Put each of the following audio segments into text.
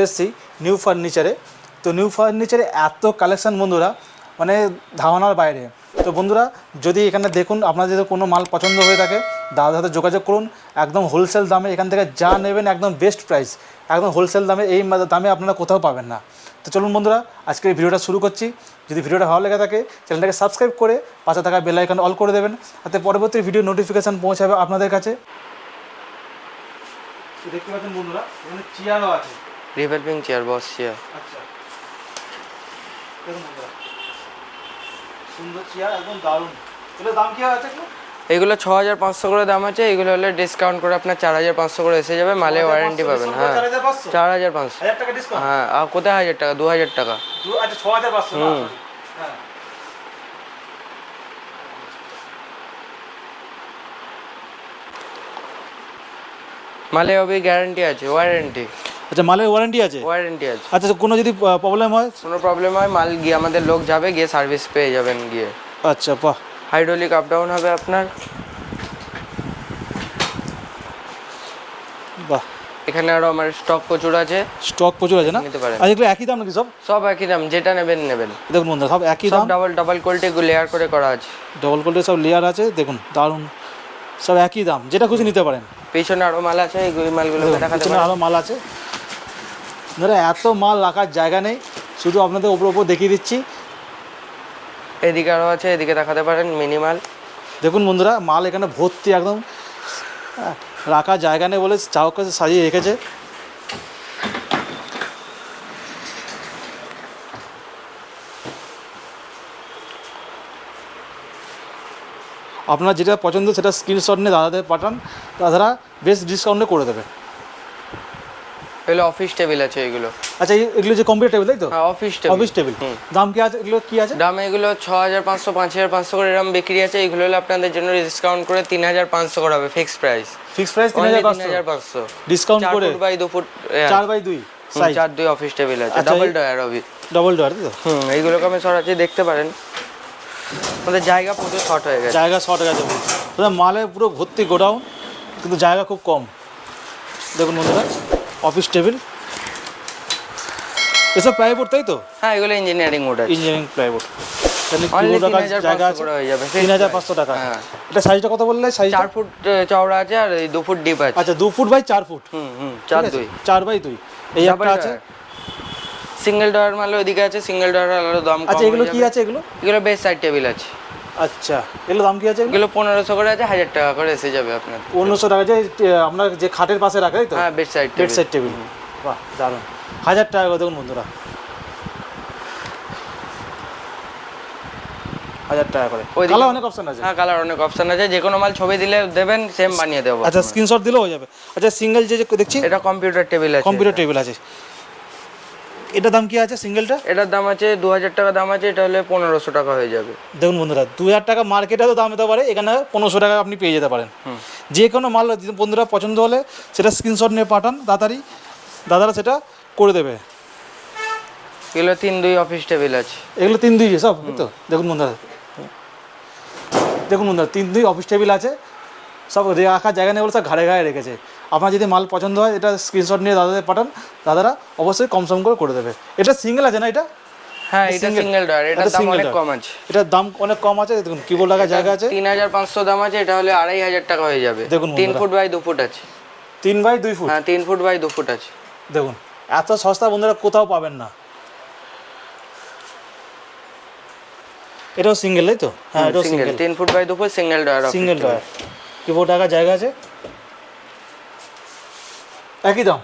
চলে এসেছি নিউ ফার্নিচারে তো নিউ ফার্নিচারে এত কালেকশন বন্ধুরা মানে ধারণার বাইরে। তো বন্ধুরা, যদি এখানে দেখুন, আপনাদের যদি কোনো মাল পছন্দ হয়ে থাকে দাদার সাথে যোগাযোগ করুন। একদম হোলসেল দামে এখান থেকে যা নেবেন একদম বেস্ট প্রাইস একদম হোলসেল দামে এই দামে আপনারা কোথাও পাবেন না। তো চলুন বন্ধুরা, আজকে এই ভিডিওটা শুরু করছি। যদি ভিডিওটা ভালো লেগে থাকে, চ্যানেলটাকে সাবস্ক্রাইব করে পাশে থাকা বেল আইকন অল করে দেবেন। তাতে পরবর্তী ভিডিও নোটিফিকেশান পৌঁছাবে আপনাদের কাছে। দেখতে পাচ্ছেন বন্ধুরা, এখানে চেয়ারও আছে। রিভেলভিং চেয়ার বস চেয়ার আচ্ছা। দেখুন বন্ধুরা সুন্দর চেয়ার একদম দারুণ। এগুলোর দাম কি আছে একটু? এগুলো ছ হাজার পাঁচশো করে দাম আছে এগুলো হলে ডিসকাউন্ট করে আপনার চার হাজার পাঁচশো করে এসে যাবে মালে ওয়ারেন্টি পাবেন হ্যাঁ। চার হাজার পাঁচশো। টাকা হ্যাঁ আর কোথায় হাজার টাকা? দু হাজার টাকা আচ্ছা হাজার না হুম। হ্যাঁ। মালে অবি গ্যারান্টি আছে ওয়ারেন্টি আচ্ছা মালের ওয়ারেন্টি আছে? ওয়ারেন্টি আছে। আচ্ছা কোনো যদি প্রবলেম হয়? কোনো প্রবলেম হয় মাল গিয়ে আমাদের লোক যাবে গিয়ে সার্ভিস পেয়ে যাবেন গিয়ে। আচ্ছা বাহ। হাইড্রোলিক আপ ডাউন হবে আপনার। বাহ। এখানে আরও আমার স্টক প্রচুর আছে। স্টক প্রচুর আছে না? নিতে পারেন। আর এগুলো একই দাম নাকি সব? সব একই দাম যেটা নেবেন নেবেন। দেখুন বন্ধুরা সব একই সব দাম। ডাবল ডাবল কোয়ালিটি লেয়ার করে করা আছে। ডবল কোল্ডের সব লেয়ার আছে দেখুন দারুণ। সব একই দাম যেটা খুশি নিতে পারেন। পেছনে আরও মাল আছে এই মালগুলো দেখাতে আরও মাল আছে। ধরে এত মাল রাখার জায়গা নেই শুধু আপনাদের ওপর ওপর দেখিয়ে দিচ্ছি। এদিকে আরও আছে এদিকে দেখাতে পারেন মিনিমাল দেখুন বন্ধুরা মাল এখানে ভর্তি একদম রাখার জায়গা নেই বলে কাছে সাজিয়ে রেখেছে। আপনার যেটা পছন্দ সেটা স্ক্রিনশট নিয়ে দাদাদের পাঠান তাছাড়া বেশ ডিসকাউন্টে করে দেবে। এগুলো অফিস টেবিল আছে এগুলো। আচ্ছা এগুলো যে কম্পিউটার টেবিল তাই তো? হ্যাঁ অফিস টেবিল অফিস টেবিল দাম কি আছে এগুলো কি আছে? দাম এগুলো ছ হাজার পাঁচশো পাঁচ হাজার পাঁচশো করে এরকম বিক্রি আছে। এগুলো হলে আপনাদের জন্য ডিসকাউন্ট করে তিন হাজার পাঁচশো করে হবে ফিক্স প্রাইস ফিক্স প্রাইস তিন হাজার পাঁচশো। ডিসকাউন্ট করে বাই দু ফুট চার বাই দুই চার দুই অফিস টেবিল আছে। ডাবল ডয়ার হবে ডবল ডোর তো? হুম এইগুলোকে আমি সরাসরি দেখতে পারেন। আমাদের জায়গা প্রচুর শর্ট হয়ে গেছে। জায়গা শর্ট হয়ে গেছে মালে পুরো ভর্তি গোডাউন কিন্তু জায়গা খুব কম। দেখুন বন্ধুরা। Office table. এসব প্লাইবোর্ড তাই তো? হ্যাঁ এগুলো ইঞ্জিনিয়ারিং মোড আছে। ইঞ্জিনিয়ারিং প্লাইবোর্ড এখানে Only কিবোর্ড রাখার 3,500 জায়গা আছে হয়ে যাবে, তিন হাজার পাঁচশো টাকা। হ্যাঁ। এটা সাইজটা কত বললে? সাইজ চার ফুট চওড়া আছে আর এই দু ফুট ডিপ আছে। আচ্ছা দু ফুট বাই চার ফুট। হুম হুম চার দুই। চার বাই দুই। এই একটা আছে? সিঙ্গেল ডয়ার মাল ওইদিকে আছে সিঙ্গেল ডয়ার আলাদা দাম কম আচ্ছা এগুলো কি আছে এগুলো? এগুলো বেশ সাইড টেবিল আছে। আচ্ছা এগুলো দাম কি আছে এগুলো? পনেরোশো করে আছে হাজার টাকা করে এসে যাবে আপনার পনেরোশো টাকা যে আমরা যে খাটের পাশে রাখা তো? হ্যাঁ bed side bed side table বাহ দারুণ। হাজার টাকা করে দেখুন বন্ধুরা। হাজার টাকা করে। ওইদিকে- কালার অনেক অপশন আছে। হ্যাঁ কালার অনেক অপশন আছে। যে কোনো মাল ছবি দিলে দেবেন সেম বানিয়ে দেবো আচ্ছা স্ক্রিনশট দিলেও হয়ে যাবে। আচ্ছা সিঙ্গেল যে দেখছি এটা কম্পিউটার টেবিল আছে। কম্পিউটার টেবিল আছে। এটা দাম কি আছে সিঙ্গেলটা? এটার দাম আছে দু হাজার টাকা দাম আছে এটা হলে পনেরোশো টাকা হয়ে যাবে। দেখুন বন্ধুরা দু হাজার টাকা মার্কেটে তো দাম হতে পারে এখানে পনেরোশো টাকা আপনি পেয়ে যেতে পারেন। যে কোনো মাল বন্ধুরা পছন্দ হলে সেটা স্ক্রিনশট নিয়ে পাঠান তাড়াতাড়ি দাদারা সেটা করে দেবে। এগুলো তিন দুই অফিস টেবিল আছে। এগুলো তিন দুই সব তো দেখুন বন্ধুরা। দেখুন বন্ধুরা তিন দুই অফিস টেবিল আছে সব রাখার জায়গা নেই বলে সব ঘাড়ে ঘাড়ে রেখেছে। আপনার যদি মাল পছন্দ হয় এটা স্ক্রিনশট নিয়ে দাদাদের পাঠান। দাদারা অবশ্যই কম সম করে করে দেবে। এটা সিঙ্গেল আছে না এটা? হ্যাঁ এটা সিঙ্গেল ডয়ার এটার এটা দাম অনেক কম আছে। এটার দাম অনেক কম আছে দেখুন কিবোর্ড জায়গা আছে? তিন হাজার পাঁচশো দাম আছে এটা হলে আড়াই হাজার টাকা হয়ে যাবে। দেখুন ফুট বাই ফুট আছে। By foot? হ্যাঁ ফুট বাই ফুট আছে। দেখুন এত সস্তা বন্ধুরা কোথাও পাবেন না। এটাও সিঙ্গেল তাই তো? হ্যাঁ এটাও single single foot by foot single drawer single drawer keyboard রাখার জায়গা আছে? একই দাম?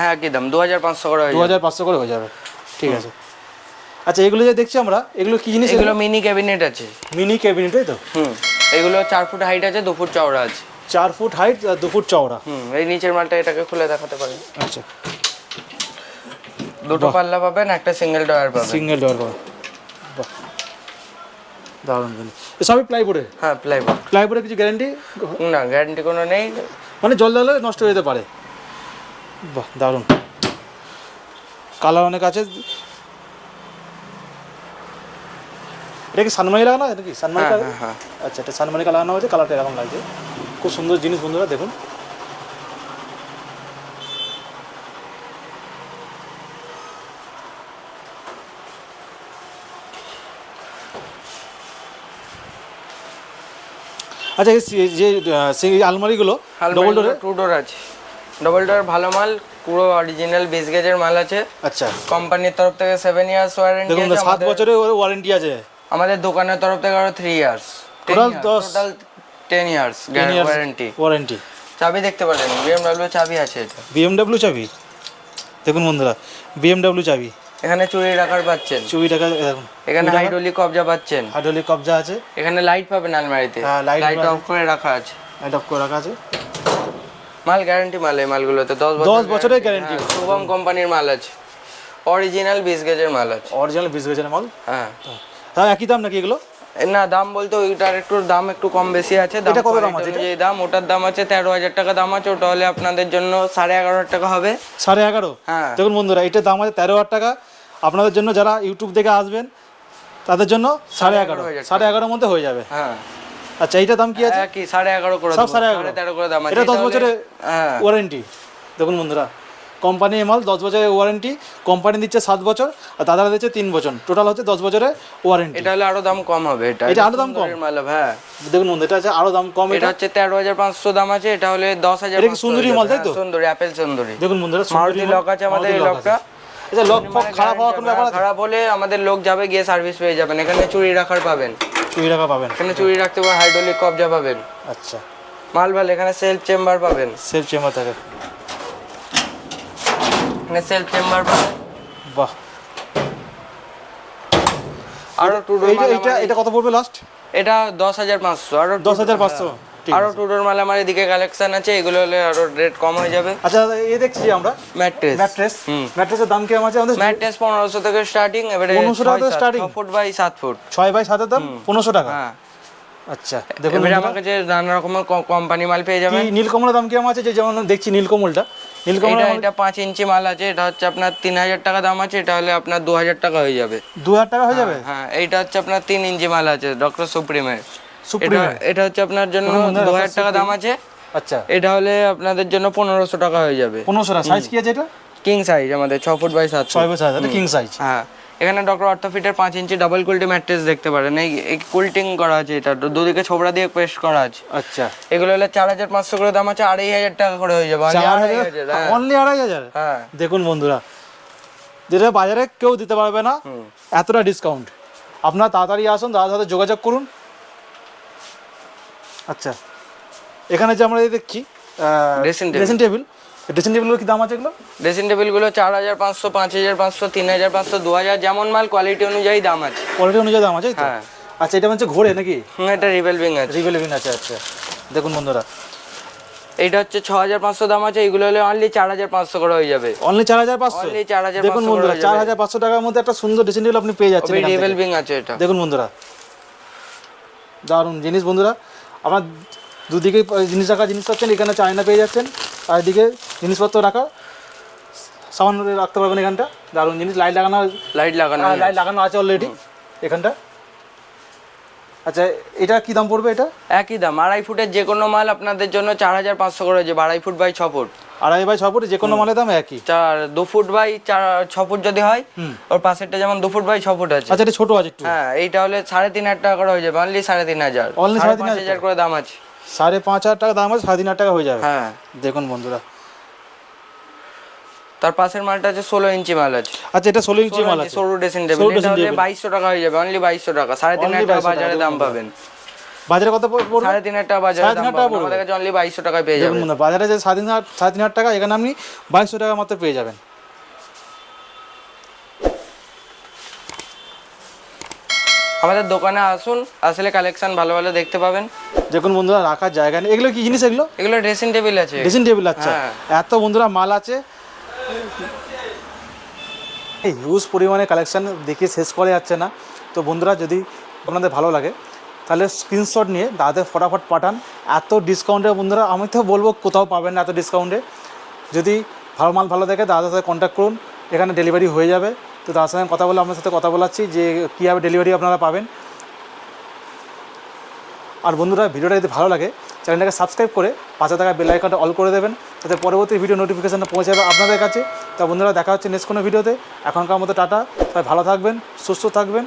হ্যাঁ কি দাম। দু হাজার পাঁচশো করে দু হাজার পাঁচশো করে হয়ে যাবে। ঠিক আছে। আচ্ছা এগুলো যে দেখছি আমরা এগুলো কি জিনিস? এগুলো মিনি ক্যাবিনেট আছে। মিনি ক্যাবিনেট তাই তো? হুম। এগুলো চার ফুট হাইট আছে দু ফুট চওড়া আছে। চার ফুট হাইট আর দু ফুট চওড়া। হুম এই নিচের মালটা এটাকে খুলে দেখাতে পারেন। আচ্ছা। দুটো পাল্লা পাবেন একটা সিঙ্গেল ডয়ার পাবেন। সিঙ্গেল ডোর বাহ। দারুণ সবই প্লাইবোর্ডে হ্যাঁ প্লাইবোর্ড প্লাইবোর্ডে কিছু গ্যারান্টি না গ্যারান্টি কোনো নেই। মানে জল দিলে নষ্ট হয়ে যেতে পারে। বাহ দারুণ। কালার অনেক আছে। এটা কি সানমানি লাগানো এটা কি সানমানি আচ্ছা এটা সানমানি লাগানো হয়েছে কালারটা এরকম লাগছে। খুব সুন্দর জিনিস বন্ধুরা দেখুন। আচ্ছা এই যে সেই আলমারিগুলো ডবল ডোর টু ডোর আছে। ডবল ডোর ভালো মাল পুরো অরিজিনাল বিশ গেজের মাল আছে। আচ্ছা। কোম্পানির তরফ থেকে সেভেন ইয়ার্স ওয়ারেন্টি দেখুন আছে সাত বছরের ওয়ারেন্টি আছে। আমাদের দোকানের তরফ থেকে আরও থ্রি ইয়ার্স দশ- total ten years warranty warranty চাবি দেখতে পারেন বিএমডব্লিউ চাবি আছে এটা। বিএমডাব্লিউ চাবি? দেখুন বন্ধুরা বিএমডাব্লিউ চাবি। এখানে চুরি রাখার পাচ্ছেন। চুরি দেখুন এখানে হাইড্রোলিক কবজা পাচ্ছেন। হাইড্রোলিক কবজা আছে। এখানে লাইট পাবেন আলমারিতে। হ্যাঁ, লাইট অফ করে রাখা আছে। লাইট অফ করে রাখা আছে। মাল গ্যারান্টি মাল এই মালগুলোতে দশ দশ বছরের। হ্যাঁ, শুভম কোম্পানির মাল আছে। অরিজিনাল বিশ গেজের মাল আছে। অরিজিনাল বিশ গেজের মাল? হ্যাঁ। তাও একই দাম নাকি এগুলো? না দাম বলতে ওইটার একটু দাম একটু কম বেশি আছে। এটা কত দাম আছে যে দাম ওটার দাম আছে তেরো হাজার টাকা দাম আছে ওটা হলে আপনাদের জন্য সাড়ে এগারো হাজার টাকা হবে। সাড়ে এগারো? হ্যাঁ। দেখুন বন্ধুরা এটার দাম আছে তেরো হাজার টাকা। আপনাদের জন্য যারা ইউটিউব থেকে আসবেন তাদের জন্য সাড়ে এগারো। সাড়ে এগারোর মধ্যে হয়ে যাবে। হ্যাঁ। আচ্ছা এইটার দাম কি আছে? কি সাড়ে এগারো করে সব সাড়ে এগারো? করে দাম আছে। এটা দশ বছরের হ্যাঁ। ওয়ারেন্টি দেখুন বন্ধুরা কোম্পানি মাল দশ বছরের ওয়ারেন্টি কোম্পানি দিচ্ছে সাত বছর আর দাদারা দিচ্ছে তিন বছর। টোটাল হচ্ছে দশ বছরের ওয়ারেন্টি এটা হলে আরও দাম কম হবে। এটা এটা আরও দাম কম? মাল হ্যাঁ। দেখুন বন্ধু এটা আছে আরও দাম কম। এটা হচ্ছে তেরো হাজার পাঁচশো দাম আছে এটা হলে দশ হাজার এটা সুন্দরী মাল, তাই তো? সুন্দরী অ্যাপেল সুন্দরী। দেখুন বন্ধুরা মারুতি লক আছে আমাদের এই লকটা। এটা লক খারাপ হওয়ার কোনো ব্যাপার খারাপ হলে আমাদের লোক যাবে গিয়ে সার্ভিস পেয়ে যাবেন। এখানে চুরি রাখার পাবেন। চুরি রাখা পাবেন? এখানে চুরি রাখতে পারেন হাইড্রোলিক কবজা পাবেন। আচ্ছা। মাল ভালো এখানে সেলফ চেম্বার পাবেন। সেলফ চেম্বার থাকে। এখানে সেলফ চেম্বার পাবেন। বাহ। আরও টু এইটা এটা কত পড়বে লাস্ট এটা দশ হাজার পাঁচশো আরও দশ হাজার পাঁচশো। আরও টু ডোর মাল আমার এদিকে কালেকশন আছে এগুলো হলে আরও রেট কম হয়ে যাবে। আচ্ছা এ দেখছি আমরা। ম্যাট্রেস ম্যাট্রেস ম্যাট্রেসের দাম আছে আমাদের ম্যাট্রেস পনেরোশো থেকে স্টার্টিং এবারে 1500 টাকা থেকে starting? ফুট বাই সাত ফুট। ছয় বাই সাতের দাম? পনেরোশো টাকা? হ্যাঁ। আচ্ছা দেখুন এবারে আমার কাছে নানা রকমের কোম্পানি মাল পেয়ে যাবেন। নীলকমলের দাম কীরকম আছে? যে যেমন দেখছি নীলকমলটা। নীলকমল এটা এটা পাঁচ ইঞ্চি মাল আছে এটা হচ্ছে আপনার তিন হাজার টাকা দাম আছে এটা হলে আপনার দু হাজার টাকা হয়ে যাবে। দু হাজার টাকা হয়ে যাবে? হ্যাঁ এইটা হচ্ছে আপনার তিন ইঞ্চি মাল আছে ডক্টর সুপ্রিমের সুপ্রিম এটা হচ্ছে আপনার জন্য দু হাজার টাকা দাম আছে। আচ্ছা। এটা হলে আপনাদের জন্য পনেরোশো টাকা হয়ে যাবে। পনেরোশো টাকা। সাইজ কি আছে এটা? কিং সাইজ আমাদের ছ ফুট বাই সাত ছয় বাই সাত কিং সাইজ হ্যাঁ। এখানে ডক্টর অর্থোফিটের পাঁচ ইঞ্চি ডাবল কুলটি ম্যাট্রেস দেখতে পারেন। এই কুলটিং করা আছে এটা। দুদিকে ছোবড়া দিয়ে পেস্ট করা আছে। আচ্ছা। এগুলো হলে চার হাজার পাঁচশো করে দাম আছে আড়াই হাজার টাকা করে হয়ে যাবে। হাজার, হ্যাঁ। অনলি আড়াই হাজার? হ্যাঁ। দেখুন বন্ধুরা যেটা বাজারে কেউ দিতে পারবে না এতটা ডিসকাউন্ট আপনারা তাড়াতাড়ি আসুন দাদার সাথে যোগাযোগ করুন। আচ্ছা। এখানে যে আমরা দেখছি Dressing ড্রেসিং টেবিল ড্রেসিং টেবিলগুলোর কি দাম আছে এগুলো ড্রেসিং টেবিলগুলো চার হাজার পাঁচশো পাঁচ হাজার পাঁচশো তিন হাজার পাঁচশো দু হাজার যেমন মাল কোয়ালিটি অনুযায়ী দাম আছে। কোয়ালিটি অনুযায়ী দাম আছে হ্যাঁ। আচ্ছা এটা হচ্ছে ঘোরে নাকি? হ্যাঁ এটা রিভেলভিং আছে। রিভেলভিন আছে আচ্ছা। দেখুন বন্ধুরা। এটা হচ্ছে ছ হাজার পাঁচশো দাম আছে এগুলো হলে অনলি চার হাজার পাঁচশো করে হয়ে যাবে। অনলি চার হাজার পাঁচশো? অনলি চার হাজার দেখুন বন্ধুরা চার হাজার পাঁচশো টাকার মধ্যে একটা সুন্দর ড্রেসিং টেবিল আপনি পেয়ে যাচ্ছেন। রিভেলভিং আছে এটা। দেখুন বন্ধুরা। দারুণ জিনিস বন্ধুরা। আপনার দুদিকে জিনিস রাখা জিনিস পাচ্ছেন এখানে চায়না পেয়ে যাচ্ছেন। আর এদিকে জিনিসপত্র রাখা। সামান্য রাখতে পারবেন এখানটা। দারুণ জিনিস। লাইট লাগানো লাইট লাগানো লাইট লাগানো আছে অলরেডি এখানটা। আচ্ছা এটা কি দাম পড়বে এটা? একই দাম। আড়াই ফুটের যে কোনো মাল আপনাদের জন্য চার হাজার পাঁচশো করে যে আড়াই ফুট বাই ছ ফুট। আড়াই বাই ছ ফুট যে কোনো মালের দাম একই? চার দু ফুট বাই চার ছ ফুট যদি হয় ওর পাশেরটা যেমন দু ফুট বাই ছ ফুট আছে। আচ্ছা এটা ছোটো আছে একটু। হ্যাঁ এইটা হলে সাড়ে তিন হাজার টাকা করে হয়ে যাবে অনলি সাড়ে তিন হাজার। Only সাড়ে তিন হাজার করে দাম আছে। সাড়ে পাঁচ হাজার টাকা দাম আছে সাড়ে তিন হাজার টাকা হয়ে যাবে। হ্যাঁ। দেখুন বন্ধুরা। তার পাশের মালটা আছে ষোলো ইঞ্চি মাল আছে। আচ্ছা এটা ষোলো ইঞ্চি মাল আছে। সরু ড্রেসিং টেবিল এটা হলে বাইশশো টাকা হয়ে যাবে অনলি বাইশশো টাকা সাড়ে তিন হাজার টাকা বাজারে দাম পাবেন। বাজারে কত পড়- পড়বে? সাড়ে তিন হাজার টাকা বাজারে সাড়ে তিন হাজার টাকা পড়বে? আমাদের অনলি বাইশশো টাকায় পেয়ে যাবেন বাজারে যে সাড়ে তিন হাজার সাড়ে তিন হাজার টাকা এখানে আপনি বাইশশো টাকা মাত্র পেয়ে যাবেন। আমাদের দোকানে আসুন আসলে কালেকশন ভালো ভালো দেখতে পাবেন। দেখুন বন্ধুরা রাখার জায়গা নেই। এগুলো কি জিনিস এগুলো? এগুলো ড্রেসিং টেবিল আছে। ড্রেসিং টেবিল হ্যাঁ। এত বন্ধুরা মাল আছে। এই হিউজ পরিমাণে কালেকশন দেখে শেষ করা যাচ্ছে না। তো বন্ধুরা যদি আপনাদের ভালো লাগে তাহলে স্ক্রিনশট নিয়ে দাদাদের ফটাফট পাঠান। এত ডিসকাউন্টে বন্ধুরা, আমি তো বলব কোথাও পাবেন না এত ডিসকাউন্টে যদি ভালো মাল ভালো দেখে দাদার সাথে কন্ট্যাক্ট করুন, এখানে ডেলিভারি হয়ে যাবে। তো তার সঙ্গে কথা বলে আপনার সাথে কথা বলাচ্ছি যে কীভাবে ডেলিভারি আপনারা পাবেন। আর বন্ধুরা, ভিডিওটা যদি ভালো লাগে, চ্যানেলটাকে সাবস্ক্রাইব করে পাশে থাকা বেল আইকনটা অল করে দেবেন, যাতে পরবর্তী ভিডিও নোটিফিকেশানটা পৌঁছে যাবে আপনাদের কাছে। তা বন্ধুরা, দেখা হচ্ছে নেক্সট কোনো ভিডিওতে এখনকার মতো টাটা, সবাই ভালো থাকবেন, সুস্থ থাকবেন।